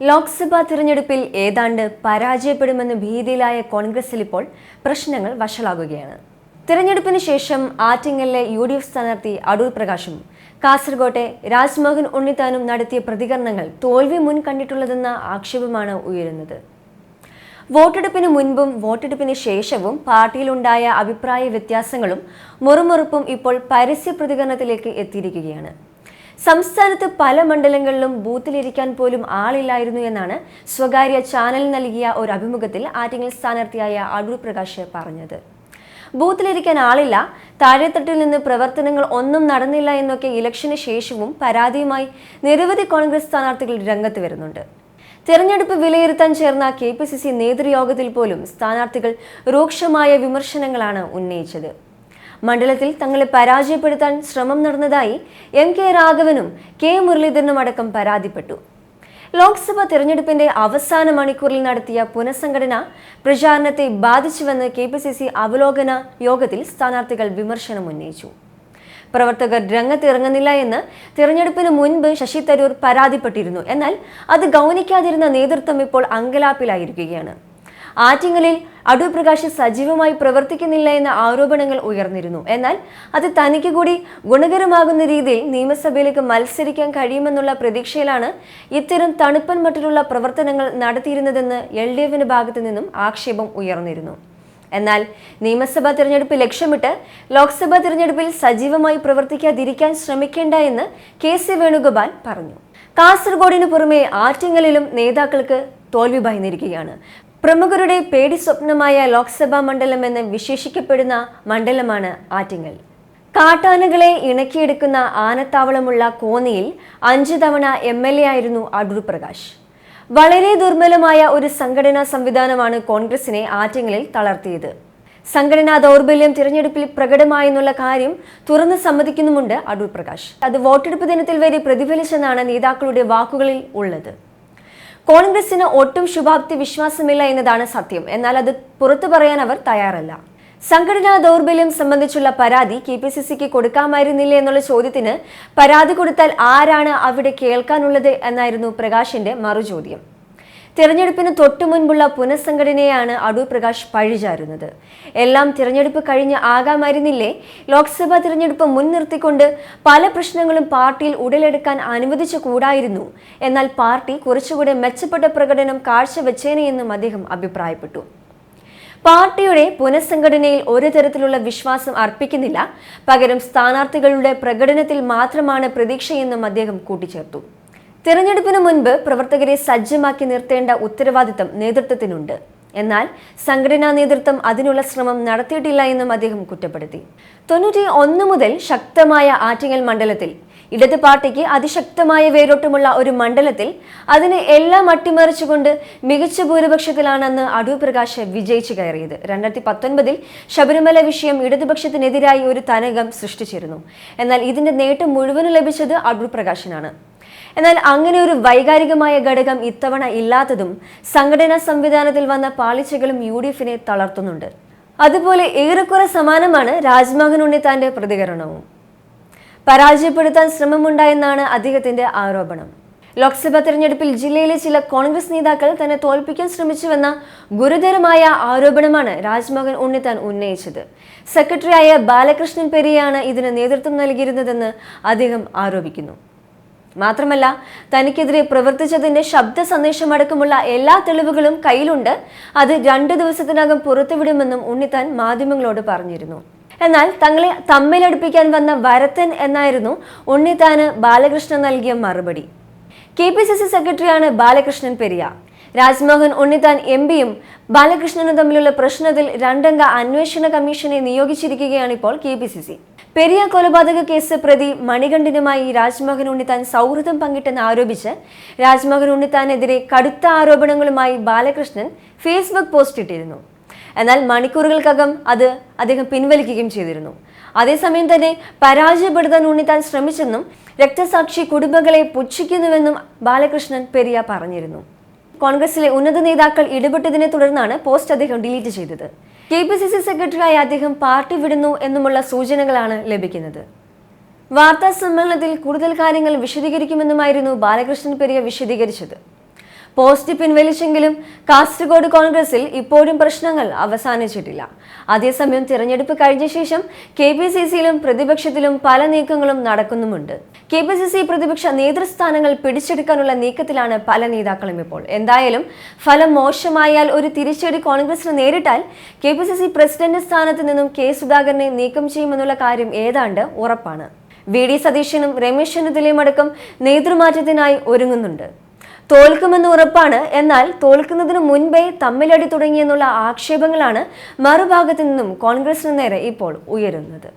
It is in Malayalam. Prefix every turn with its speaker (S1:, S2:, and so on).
S1: ലോക്സഭാ തിരഞ്ഞെടുപ്പിൽ ഏതാണ്ട് പരാജയപ്പെടുമെന്ന് ഭീതിയിലായ കോൺഗ്രസിൽ ഇപ്പോൾ പ്രശ്നങ്ങൾ വഷളാകുകയാണ്. തിരഞ്ഞെടുപ്പിന് ശേഷം ആറ്റിങ്ങലിലെ യു ഡി എഫ് സ്ഥാനാർത്ഥി അടൂർ പ്രകാശും കാസർകോട്ടെ രാജ്മോഹൻ ഉണ്ണിത്താനും നടത്തിയ പ്രതികരണങ്ങൾ തോൽവി മുൻ കണ്ടിട്ടുള്ളതെന്ന ആക്ഷേപമാണ് ഉയരുന്നത്. വോട്ടെടുപ്പിന് മുൻപും വോട്ടെടുപ്പിന് ശേഷവും പാർട്ടിയിലുണ്ടായ അഭിപ്രായ വ്യത്യാസങ്ങളും മുറുമുറുപ്പും ഇപ്പോൾ പരസ്യ പ്രതികരണത്തിലേക്ക് എത്തിയിരിക്കുകയാണ്. സംസ്ഥാനത്ത് പല മണ്ഡലങ്ങളിലും ബൂത്തിലിരിക്കാൻ പോലും ആളില്ലായിരുന്നു എന്നാണ് സ്വകാര്യ ചാനൽ നൽകിയ ഒരു അഭിമുഖത്തിൽ ആറ്റിങ്ങൽ സ്ഥാനാർത്ഥിയായ അടൂർ പ്രകാശ് പറഞ്ഞത്. ബൂത്തിലിരിക്കാൻ ആളില്ല താഴെത്തട്ടിൽ നിന്ന് പ്രവർത്തനങ്ങൾ ഒന്നും നടന്നില്ല എന്നൊക്കെ ഇലക്ഷന് ശേഷവും പരാതിയുമായി നിരവധി കോൺഗ്രസ് സ്ഥാനാർത്ഥികൾ രംഗത്ത് വരുന്നുണ്ട്. തെരഞ്ഞെടുപ്പ് വിലയിരുത്താൻ ചേർന്ന കെ പി സി സി നേതൃയോഗത്തിൽ പോലും സ്ഥാനാർത്ഥികൾ രൂക്ഷമായ വിമർശനങ്ങളാണ് ഉന്നയിച്ചത്. മണ്ഡലത്തിൽ തങ്ങളെ പരാജയപ്പെടുത്താൻ ശ്രമം നടന്നതായി എം കെ രാഘവനും കെ മുരളീധരനും അടക്കം പരാതിപ്പെട്ടു. ലോക്സഭാ തെരഞ്ഞെടുപ്പിന്റെ അവസാന മണിക്കൂറിൽ നടത്തിയ പുനഃസംഘടന പ്രചാരണത്തെ ബാധിച്ചുവെന്ന് കെ പി സി സി അവലോകന യോഗത്തിൽ സ്ഥാനാർത്ഥികൾ വിമർശനം ഉന്നയിച്ചു. പ്രവർത്തകർ രംഗത്തിറങ്ങുന്നില്ല എന്ന് തിരഞ്ഞെടുപ്പിന് മുൻപ് ശശി തരൂർ പരാതിപ്പെട്ടിരുന്നു. എന്നാൽ അത് ഗൗനിക്കാതിരുന്ന നേതൃത്വം ഇപ്പോൾ അങ്കലാപ്പിലായിരിക്കുകയാണ്. ആറ്റിങ്ങലിൽ അടൂർ പ്രകാശ് സജീവമായി പ്രവർത്തിക്കുന്നില്ല എന്ന ആരോപണങ്ങൾ ഉയർന്നിരുന്നു. എന്നാൽ അത് തനിക്ക് കൂടി ഗുണകരമാകുന്ന രീതിയിൽ നിയമസഭയിലേക്ക് മത്സരിക്കാൻ കഴിയുമെന്നുള്ള പ്രതീക്ഷയിലാണ് ഇത്തരം തണുപ്പൻ മട്ടിലുള്ള പ്രവർത്തനങ്ങൾ നടത്തിയിരുന്നതെന്ന് എൽ ഡി എഫിന്റെ ഭാഗത്തു നിന്നും ആക്ഷേപം ഉയർന്നിരുന്നു. എന്നാൽ നിയമസഭാ തിരഞ്ഞെടുപ്പ് ലക്ഷ്യമിട്ട് ലോക്സഭാ തിരഞ്ഞെടുപ്പിൽ സജീവമായി പ്രവർത്തിക്കാതിരിക്കാൻ ശ്രമിക്കേണ്ട എന്ന് കെ സി വേണുഗോപാൽ പറഞ്ഞു. കാസർഗോഡിന് പുറമെ ആറ്റിങ്ങലിലും നേതാക്കൾക്ക് തോൽവി ഭയന്നിരിക്കുകയാണ്. പ്രമുഖരുടെ പേടി സ്വപ്നമായ ലോക്സഭാ മണ്ഡലം എന്ന് വിശേഷിക്കപ്പെടുന്ന മണ്ഡലമാണ് ആറ്റിങ്ങൽ. കാട്ടാനകളെ ഇണക്കിയെടുക്കുന്ന ആനത്താവളമുള്ള കോന്നിയിൽ അഞ്ചു തവണ എം എൽ എ ആയിരുന്നു അടൂർ പ്രകാശ്. വളരെ ദുർബലമായ ഒരു സംഘടനാ സംവിധാനമാണ് കോൺഗ്രസിനെ ആറ്റിങ്ങലിൽ തളർത്തിയത്. സംഘടനാ ദൗർബല്യം തിരഞ്ഞെടുപ്പിൽ പ്രകടമായെന്നുള്ള കാര്യം തുറന്ന് സമ്മതിക്കുന്നുമുണ്ട് അടൂർ പ്രകാശ്. അത് വോട്ടെടുപ്പ് ദിനത്തിൽ വരെ പ്രതിഫലിച്ചെന്നാണ് നേതാക്കളുടെ വാക്കുകളിൽ ഉള്ളത്. കോൺഗ്രസിന് ഒട്ടും ശുഭാപ്തി വിശ്വാസമില്ല എന്നതാണ് സത്യം. എന്നാൽ അത് പുറത്തു പറയാൻ അവർ തയ്യാറല്ല. സംഘടനാ ദൗർബല്യം സംബന്ധിച്ചുള്ള പരാതി കെ പി സി സിക്ക് കൊടുക്കാമായിരുന്നില്ലേ എന്നുള്ള ചോദ്യത്തിന് പരാതി കൊടുത്താൽ ആരാണ് അവിടെ കേൾക്കാനുള്ളത് എന്നായിരുന്നു പ്രകാശിന്റെ മറുചോദ്യം. തിരഞ്ഞെടുപ്പിന് തൊട്ടു മുൻപുള്ള പുനഃസംഘടനയാണ് അടൂർ പ്രകാശ് പഴിചാരുന്നത്. എല്ലാം തിരഞ്ഞെടുപ്പ് കഴിഞ്ഞ് ആകാമായിരുന്നില്ലേ? ലോക്സഭാ തിരഞ്ഞെടുപ്പ് മുൻനിർത്തിക്കൊണ്ട് പല പ്രശ്നങ്ങളും പാർട്ടിയിൽ ഉടലെടുക്കാൻ അനുവദിച്ചു കൂടായിരുന്നു. എന്നാൽ പാർട്ടി കുറച്ചുകൂടെ മെച്ചപ്പെട്ട പ്രകടനം കാഴ്ചവെച്ചേനെയെന്നും അദ്ദേഹം അഭിപ്രായപ്പെട്ടു. പാർട്ടിയുടെ പുനഃസംഘടനയിൽ ഒരു തരത്തിലുള്ള വിശ്വാസം അർപ്പിക്കുന്നില്ല. പകരം സ്ഥാനാർത്ഥികളുടെ പ്രകടനത്തിൽ മാത്രമാണ് പ്രതീക്ഷയെന്നും അദ്ദേഹം കൂട്ടിച്ചേർത്തു. തിരഞ്ഞെടുപ്പിന് മുൻപ് പ്രവർത്തകരെ സജ്ജമാക്കി നിർത്തേണ്ട ഉത്തരവാദിത്തം നേതൃത്വത്തിനുണ്ട്. എന്നാൽ സംഘടനാ നേതൃത്വം അതിനുള്ള ശ്രമം നടത്തിയിട്ടില്ല എന്നും അദ്ദേഹം കുറ്റപ്പെടുത്തി. തൊണ്ണൂറ്റി ഒന്ന് മുതൽ ശക്തമായ ആറ്റിങ്ങൽ മണ്ഡലത്തിൽ ഇടത് പാർട്ടിക്ക് അതിശക്തമായ വേരോട്ടമുള്ള ഒരു മണ്ഡലത്തിൽ അതിനെ എല്ലാം അട്ടിമറിച്ചുകൊണ്ട് മികച്ച ഭൂരിപക്ഷത്തിലാണെന്ന് അടൂർ പ്രകാശ് വിജയിച്ചു കയറിയത്. രണ്ടായിരത്തി പത്തൊൻപതിൽ ശബരിമല വിഷയം ഇടതുപക്ഷത്തിനെതിരായി ഒരു തനകം സൃഷ്ടിച്ചിരുന്നു. എന്നാൽ ഇതിന്റെ നേട്ടം മുഴുവനും ലഭിച്ചത് അടൂർ പ്രകാശിനാണ് എന്നാൽ അങ്ങനെ ഒരു വൈകാരികമായ ഘടകം ഇത്തവണ ഇല്ലാത്തതും സംഘടനാ സംവിധാനത്തിൽ വന്ന പാളിച്ചകളും യു ഡി എഫിനെ തളർത്തുന്നുണ്ട്. അതുപോലെ ഏറെക്കുറെ സമാനമാണ് രാജ്മോഹൻ ഉണ്ണിത്താന്റെ പ്രതികരണവും. പരാജയപ്പെടുത്താൻ ശ്രമമുണ്ടായെന്നാണ് അദ്ദേഹത്തിന്റെ ആരോപണം. ലോക്സഭാ തെരഞ്ഞെടുപ്പിൽ ജില്ലയിലെ ചില കോൺഗ്രസ് നേതാക്കൾ തന്നെ തോൽപ്പിക്കാൻ ശ്രമിച്ചുവെന്ന ഗുരുതരമായ ആരോപണമാണ് രാജ്മോഹൻ ഉണ്ണിത്താൻ ഉന്നയിച്ചത്. സെക്രട്ടറിയായ ബാലകൃഷ്ണൻ പെരിയാണ് ഇതിന് നേതൃത്വം നൽകിയിരുന്നതെന്ന് അദ്ദേഹം ആരോപിക്കുന്നു. മാത്രമല്ല തനിക്കെതിരെ പ്രവർത്തിച്ചതിന്റെ ശബ്ദ സന്ദേശമടക്കമുള്ള എല്ലാ തെളിവുകളും കയ്യിലുണ്ട്. അത് രണ്ടു ദിവസത്തിനകം പുറത്തുവിടുമെന്നും ഉണ്ണിത്താൻ മാധ്യമങ്ങളോട് പറഞ്ഞിരുന്നു. എന്നാൽ തങ്ങളെ തമ്മിലടുപ്പിക്കാൻ വന്ന വരത്തൻ എന്നായിരുന്നു ഉണ്ണിത്താന് ബാലകൃഷ്ണൻ നൽകിയ മറുപടി. കെ പി സി സി സെക്രട്ടറിയാണ് ബാലകൃഷ്ണൻ പെരിയ. രാജ്മോഹൻ ഉണ്ണിത്താൻ എം പിയും ബാലകൃഷ്ണനും തമ്മിലുള്ള പ്രശ്നത്തിൽ രണ്ടംഗ അന്വേഷണ കമ്മീഷനെ നിയോഗിച്ചിരിക്കുകയാണ് ഇപ്പോൾ K P C C. Periya കൊലപാതക കേസ് പ്രതി മണികണ്ഠനുമായി രാജ്മോഹൻ ഉണ്ണിത്താൻ സൗഹൃദം പങ്കിട്ടെന്ന് ആരോപിച്ച് രാജ്മോഹൻ ഉണ്ണിത്താനെതിരെ കടുത്ത ആരോപണങ്ങളുമായി ബാലകൃഷ്ണൻ ഫേസ്ബുക്ക് പോസ്റ്റ് ഇട്ടിരുന്നു. എന്നാൽ മണിക്കൂറുകൾക്കകം അത് അദ്ദേഹം പിൻവലിക്കുകയും ചെയ്തിരുന്നു. അതേസമയം തന്നെ പരാജയപ്പെടുത്താൻ ഉണ്ണിത്താൻ ശ്രമിച്ചെന്നും രക്തസാക്ഷി കുടുംബങ്ങളെ പുച്ഛിക്കുന്നുവെന്നും ബാലകൃഷ്ണൻ പെരിയ പറഞ്ഞിരുന്നു. കോൺഗ്രസിലെ ഉന്നത നേതാക്കൾ ഇടപെട്ടതിനെ തുടർന്നാണ് പോസ്റ്റ് അദ്ദേഹം ഡിലീറ്റ് ചെയ്തത്. കെ പി സി സി സെക്രട്ടറിയായി അദ്ദേഹം പാർട്ടി വിടുന്നു എന്നുമുള്ള സൂചനകളാണ് ലഭിക്കുന്നത്. വാർത്താ സമ്മേളനത്തിൽ കൂടുതൽ കാര്യങ്ങൾ വിശദീകരിക്കുമെന്നുമായിരുന്നു ബാലകൃഷ്ണൻ പെരിയ വിശദീകരിച്ചത്. പോസ്റ്റ് പിൻവലിച്ചെങ്കിലും കാസർഗോഡ് കോൺഗ്രസിൽ ഇപ്പോഴും പ്രശ്നങ്ങൾ അവസാനിച്ചിട്ടില്ല. അതേസമയം തിരഞ്ഞെടുപ്പ് കഴിഞ്ഞ ശേഷം കെ പി സി സിയിലും പ്രതിപക്ഷത്തിലും പല നീക്കങ്ങളും നടക്കുന്നുമുണ്ട്. കെ പി സി സി പ്രതിപക്ഷ നേതൃസ്ഥാനങ്ങൾ പിടിച്ചെടുക്കാനുള്ള നീക്കത്തിലാണ് പല നേതാക്കളും ഇപ്പോൾ. എന്തായാലും ഫലം മോശമായാൽ ഒരു തിരിച്ചടി കോൺഗ്രസിന് നേരിട്ടാൽ K P C C president സ്ഥാനത്ത് നിന്നും കെ സുധാകരനെ നീക്കം ചെയ്യുമെന്നുള്ള കാര്യം ഏതാണ്ട് ഉറപ്പാണ്. വി ഡി സതീശനും രമേശ് ചെന്നിത്തലയും അടക്കം നേതൃമാറ്റത്തിനായി ഒരുങ്ങുന്നുണ്ട്. തോൽക്കുമെന്ന് ഉറപ്പാണ്. എന്നാൽ തോൽക്കുന്നതിനു മുൻപേ തമ്മിലടി തുടങ്ങിയെന്നുള്ള ആക്ഷേപങ്ങളാണ് മറുഭാഗത്തു നിന്നും കോൺഗ്രസിന് നേരെ ഇപ്പോൾ ഉയരുന്നത്.